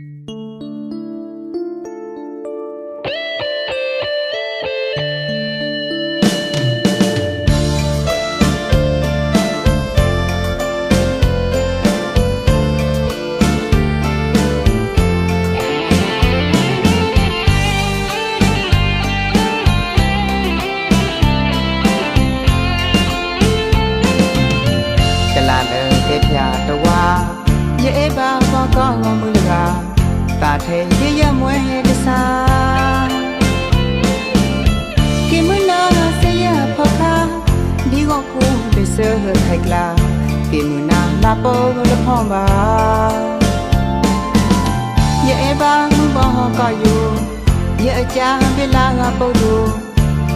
က ကိမနာလာပေါ်လဖောင်းပါရေဘာမှုဘောကယူရေအချာပြလာကပုတ်လို့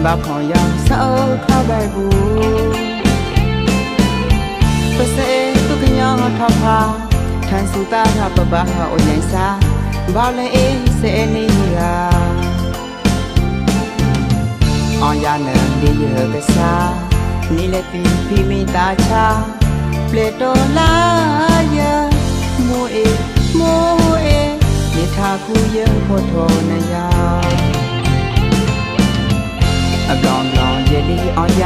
ဘာဖောင်းရဆောက်ခောက်လိုက်ဘူးပစေတုကညာထဖာထန်စုတာငါပပဟာအိုရင်စာဘာလဲအေးစေနေရာအောင်ရနန်ဒီရကစားနီလက်တီဖီမီတာချာ ပလက်တော်လာယမိုးအေးမိုးအေးမြေထာကူရဖို့ထောနေရအကောင်ကောင်ရည်လီအောင်ရ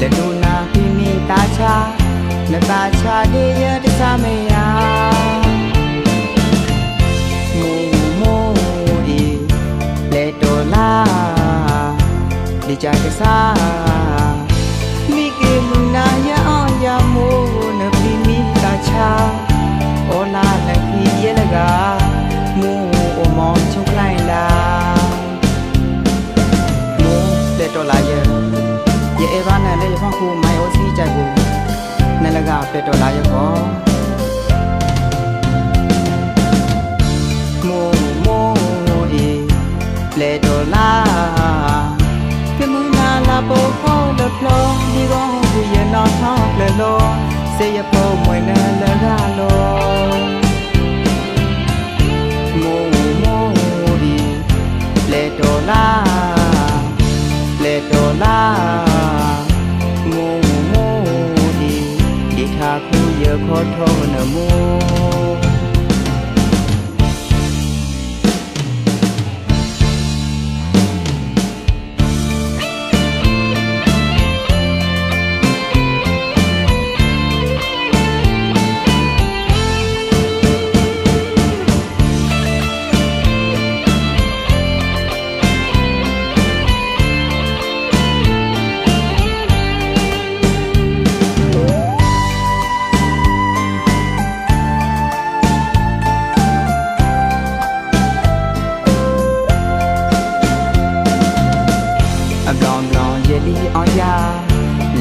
လက်တို့နာဖီမီတာချာနတာချာဒီရတစားမယမူမိုဒီလေတော်လာဒီကြကစား လကပက်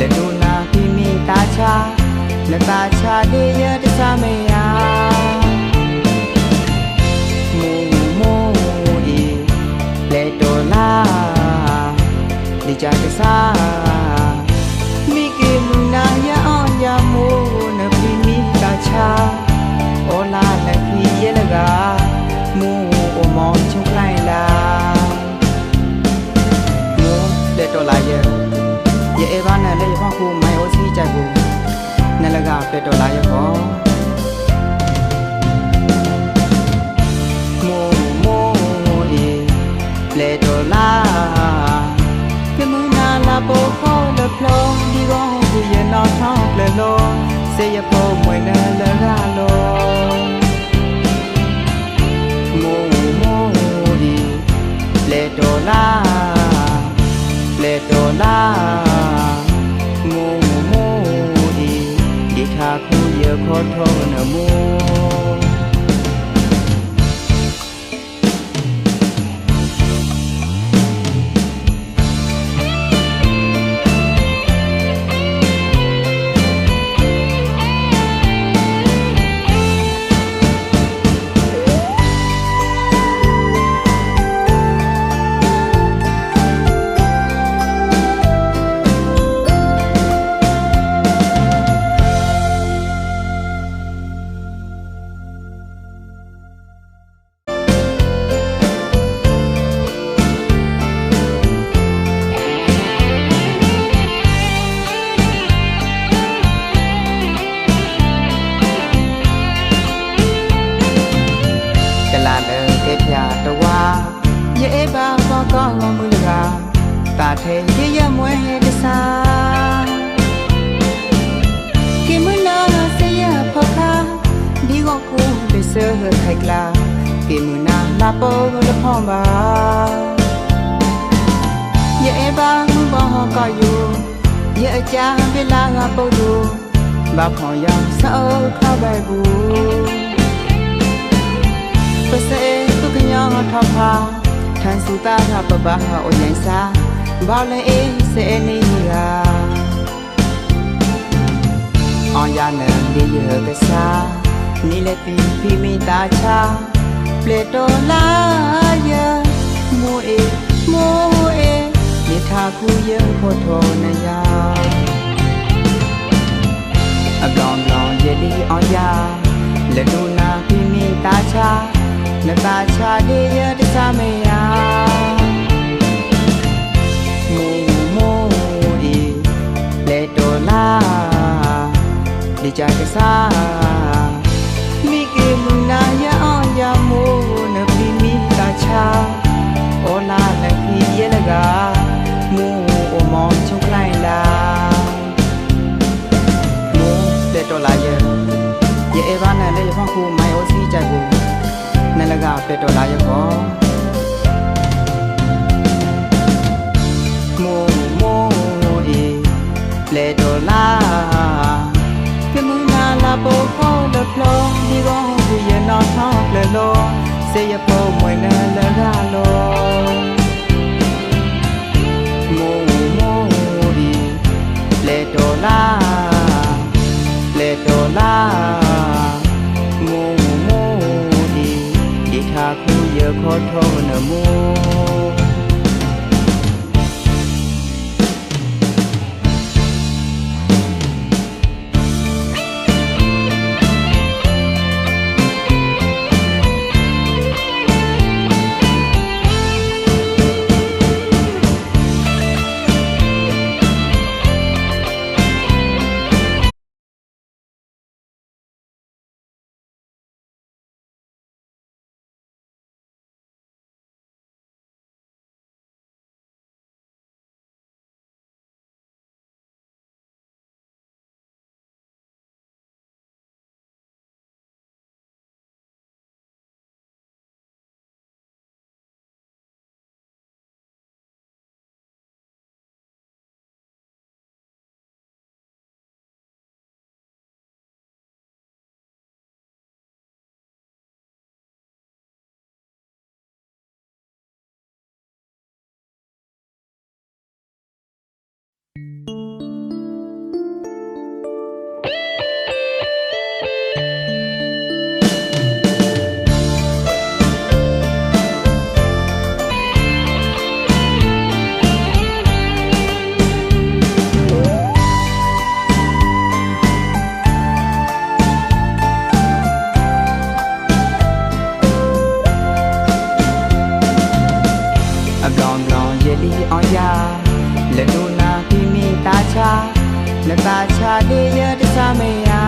လက်တို့နာဖီမီတာချာလက်တာချာဒီရတစားမယမူမိုးဒီလက်တော်လာဒီကြကစား ခုမိုင်အိုစီကြိုက်ကိုနလကပက်တော်လာရဲ့ဟောမိုးမိုးဒီလက်တော်လာကမနာလာပိုခေါ်လဖလောဒီကောဘူးရဲ့နောက်ထောင်းလေလောစေရဖို့ ရခေါ်ထောနမိုး ထဲရရမွဲတစားကိမနာဆေးရဖခါဒီကောကိုပစဟခိုင်ကလာကိမနာလာပေါ်လဖောင်းပါရဲ့ဘာမှုဘောကောယူရဲ့အကြပြလာကပုတ်သူဘာဖောင်းရဆောက်ခါပဲဘူးပစေသူကညောထောက်ဖာထန်စုတာထပပဟာအိုရင်စာ ဘာလဲအေးစေနေရာအောင်ရနံဒီရကစားနီလက်ပီပီမီတာချာပလက်တော်လာယမိုးအေမိုးအေမြေထာခုရဖို့ထောနေရအကောင်ကောင်ရလီအောင်ရလက်ဒူနာပီမီတာချာနတာချာဒီရတစားမေယာ ကြကစားမိကေမနာရအောင်ရမိုးနပီမီတာချာအော်လာလက်ခီရလကမိုးအမောင်ချုံခိုင်လာမိုးလက်တော်လာရဲ့ရဲ့အဘာနဲ့လေဖန်ခုမိုင်အိုစီကြိုက်ဘူးနလကပက်တော်လာရဲ့ကောမိုးမိုးအေလက်တော်လာကမနာလာ ပေါ်ခေါ်လဖလောဒီကောဒီရနာထောင်းလေလောစေရပေါ်မွေနဲ့လကလောမိုးမိုးဒီလက်တော်လာလက်တော်လာမိုးမိုးဒီဒီထာခုရခေါ်ထောနမိုး អកងងយេលីអយ៉ា င်ရလက်ဒူနာပီမီတာချာနတာချာလေးရတစားမေယာ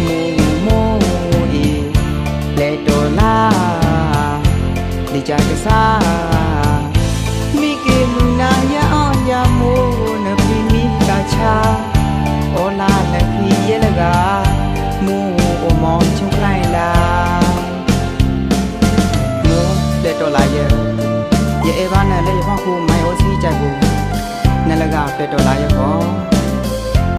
မူမိုဤလက်တော်လာဒီကြကစား ကြိုက်ဘူးနလကပက်တော်လာရဲ့ကော